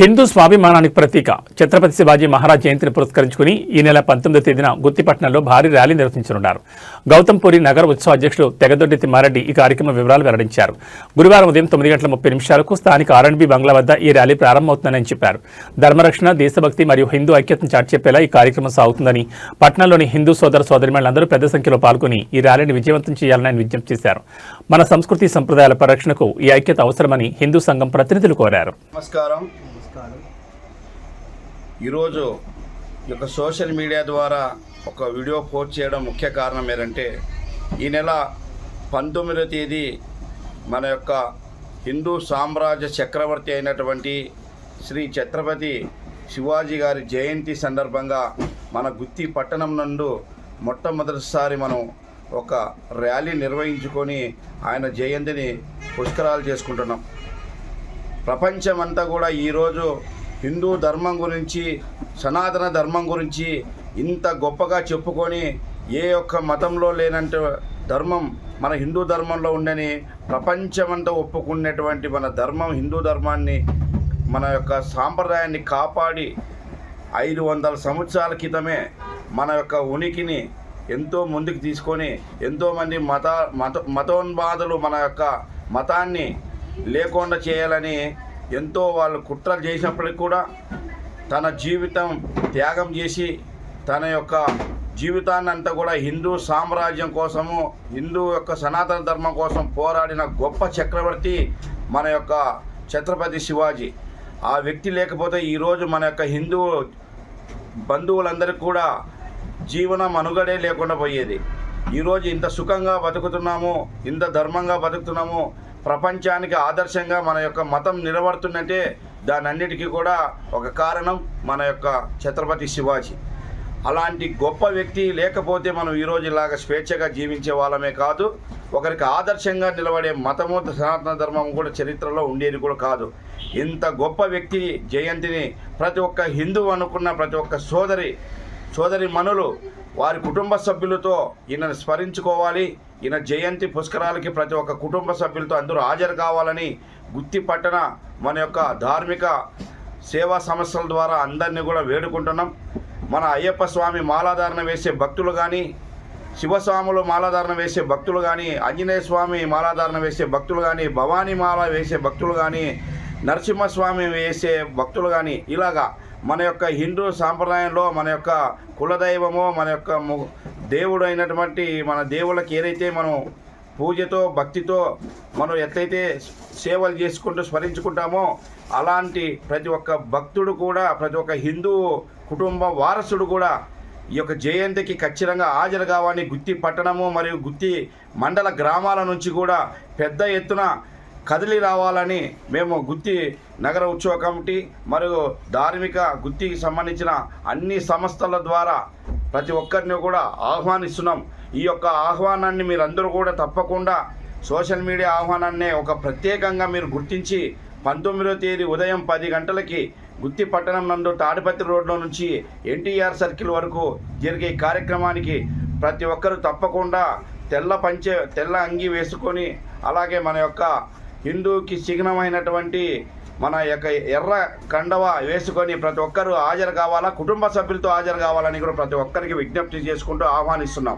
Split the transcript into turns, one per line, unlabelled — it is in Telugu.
హిందూ స్వాభిమానానికి ప్రతీక. ఛత్రపతి శివాజీ మహారాజ్ జయంతిని పురస్కరించుకుని ఈ నెల పంతొమ్మిదో తేదీన గుత్తిపట్నంలో భారీ ర్యాలీ నిర్వహించనున్నారు. గౌతంపూరి నగర ఉత్సవ అధ్యక్షుడు తెగదొడ్డి తిమ్మారెడ్డి ఈ కార్యక్రమం వివరాలు వెల్లడించారు. గురువారం ఉదయం తొమ్మిది గంటల ముప్పై నిమిషాలకు స్థానిక ఆర్ఎండ్బి బంగ్లా వద్ద ఈ ర్యాలీ ప్రారంభమవుతుందని చెప్పారు. ధర్మరక్షణ దేశభక్తి మరియు హిందూ ఐక్యతను చాటి చెప్పేలా ఈ కార్యక్రమం సాగుతుందని పట్నంలోని హిందూ సోదర సోదరిమణులందరూ పెద్ద సంఖ్యలో పాల్గొని ఈ ర్యాలీని విజయవంతం చేయాలని ఆయన విజ్ఞప్తి చేశారు. మన సంస్కృతి సంప్రదాయాల పరిరక్షణకు ఈ ఐక్యత అవసరమని హిందూ సంఘం ప్రతినిధులు కోరారు.
నమస్కారం. ఈరోజు ఈ యొక్క సోషల్ మీడియా ద్వారా ఒక వీడియో పోస్ట్ చేయడం ముఖ్య కారణం ఏంటంటే ఈ నెల పంతొమ్మిదో తేదీ మన యొక్క హిందూ సామ్రాజ్య చక్రవర్తి అయినటువంటి శ్రీ ఛత్రపతి శివాజీ గారి జయంతి సందర్భంగా మన గుత్తి పట్టణం నందు మొట్టమొదటిసారి మనం ఒక ర్యాలీ నిర్వహించుకొని ఆయన జయంతిని పుష్కరాలు చేసుకుంటున్నాం. ప్రపంచమంతా కూడా ఈరోజు హిందూ ధర్మం గురించి సనాతన ధర్మం గురించి ఇంత గొప్పగా చెప్పుకొని ఏ ఒక్క మతంలో లేనంటే ధర్మం మన హిందూ ధర్మంలో ఉండని ప్రపంచమంతా ఒప్పుకునేటువంటి మన ధర్మం హిందూ ధర్మాన్ని మన యొక్క సాంప్రదాయాన్ని కాపాడి ఐదు వందల సంవత్సరాల క్రితమే మన యొక్క ఉనికిని ఎంతో ముందుకు తీసుకొని ఎంతోమంది మత మత మతోన్మాదులు మన యొక్క మతాన్ని లేకుండా చేయాలని ఎంతో వాళ్ళు కుట్రలు చేసినప్పటికి కూడా తన జీవితం త్యాగం చేసి తన యొక్క జీవితాన్ని అంతా కూడా హిందూ సామ్రాజ్యం కోసము హిందూ యొక్క సనాతన ధర్మం కోసం పోరాడిన గొప్ప చక్రవర్తి మన యొక్క ఛత్రపతి శివాజీ. ఆ వ్యక్తి లేకపోతే ఈరోజు మన యొక్క హిందూ బంధువులందరికీ కూడా జీవన మనుగడే లేకుండా పోయేది. ఈరోజు ఇంత సుఖంగా బతుకుతున్నాము ఇంత ధర్మంగా బతుకుతున్నాము ప్రపంచానికి ఆదర్శంగా మన యొక్క మతం నిలబడుతున్నట్టే దానన్నిటికీ కూడా ఒక కారణం మన యొక్క ఛత్రపతి శివాజీ. అలాంటి గొప్ప వ్యక్తి లేకపోతే మనం ఈరోజు ఇలాగ స్వేచ్ఛగా జీవించే వాళ్ళమే కాదు ఒకరికి ఆదర్శంగా నిలబడే మతము సనాతన ధర్మం కూడా చరిత్రలో ఉండేది కూడా కాదు. ఇంత గొప్ప వ్యక్తి జయంతిని ప్రతి ఒక్క హిందువు అనుకున్న ప్రతి ఒక్క సోదరి సోదరి మనులు వారి కుటుంబ సభ్యులతో ఈయనను స్మరించుకోవాలి. ఈయన జయంతి పుష్కరాలకి ప్రతి ఒక్క కుటుంబ సభ్యులతో అందరూ హాజరు కావాలని గుత్తి పట్టణ మన యొక్క ధార్మిక సేవా సంస్థల ద్వారా అందరినీ కూడా వేడుకుంటున్నాం. మన అయ్యప్ప స్వామి మాలాధారణ వేసే భక్తులు కానీ శివస్వాములు మాలాధారణ వేసే భక్తులు కానీ ఆంజనేయ స్వామి మాలాధారణ వేసే భక్తులు కానీ భవానీ మాల వేసే భక్తులు కానీ నరసింహస్వామి వేసే భక్తులు కానీ ఇలాగా మన యొక్క హిందూ సాంప్రదాయంలో మన యొక్క కులదైవమో మన యొక్క ము- దేవుడు అయినటువంటి మన దేవుళ్ళకి ఏదైతే మనం పూజతో భక్తితో మనం ఎట్లయితే సేవలు చేసుకుంటూ స్మరించుకుంటామో అలాంటి ప్రతి ఒక్క భక్తుడు కూడా ప్రతి ఒక్క హిందూ కుటుంబ వారసుడు కూడా ఈ యొక్క జయంతికి ఖచ్చితంగా హాజరు కావాలని గుత్తి పట్టణము మరియు గుత్తి మండల గ్రామాల నుంచి కూడా పెద్ద ఎత్తున కదిలి రావాలని మేము గుత్తి నగర ఉత్సవ కమిటీ మరియు ధార్మిక గుత్తికి సంబంధించిన అన్ని సంస్థల ద్వారా ప్రతి ఒక్కరిని కూడా ఆహ్వానిస్తున్నాం. ఈ యొక్క ఆహ్వానాన్ని మీరందరూ కూడా తప్పకుండా సోషల్ మీడియా ఆహ్వానాన్నే ఒక ప్రత్యేకంగా మీరు గుర్తించి పంతొమ్మిదో తేదీ ఉదయం పది గంటలకి గుత్తి పట్టణం నందు తాడిపత్రి రోడ్లో నుంచి ఎన్టీఆర్ సర్కిల్ వరకు జరిగే కార్యక్రమానికి ప్రతి ఒక్కరూ తప్పకుండా తెల్ల పంచె తెల్ల అంగి వేసుకొని అలాగే మన యొక్క హిందూకి చిహ్నమైనటువంటి మన యొక్క ఎర్ర కండవ వేసుకొని ప్రతి ఒక్కరూ హాజరు కావాలా? కుటుంబ సభ్యులతో హాజరు కావాలని కూడా ప్రతి ఒక్కరికి విజ్ఞప్తి చేసుకుంటూ ఆహ్వానిస్తున్నాం.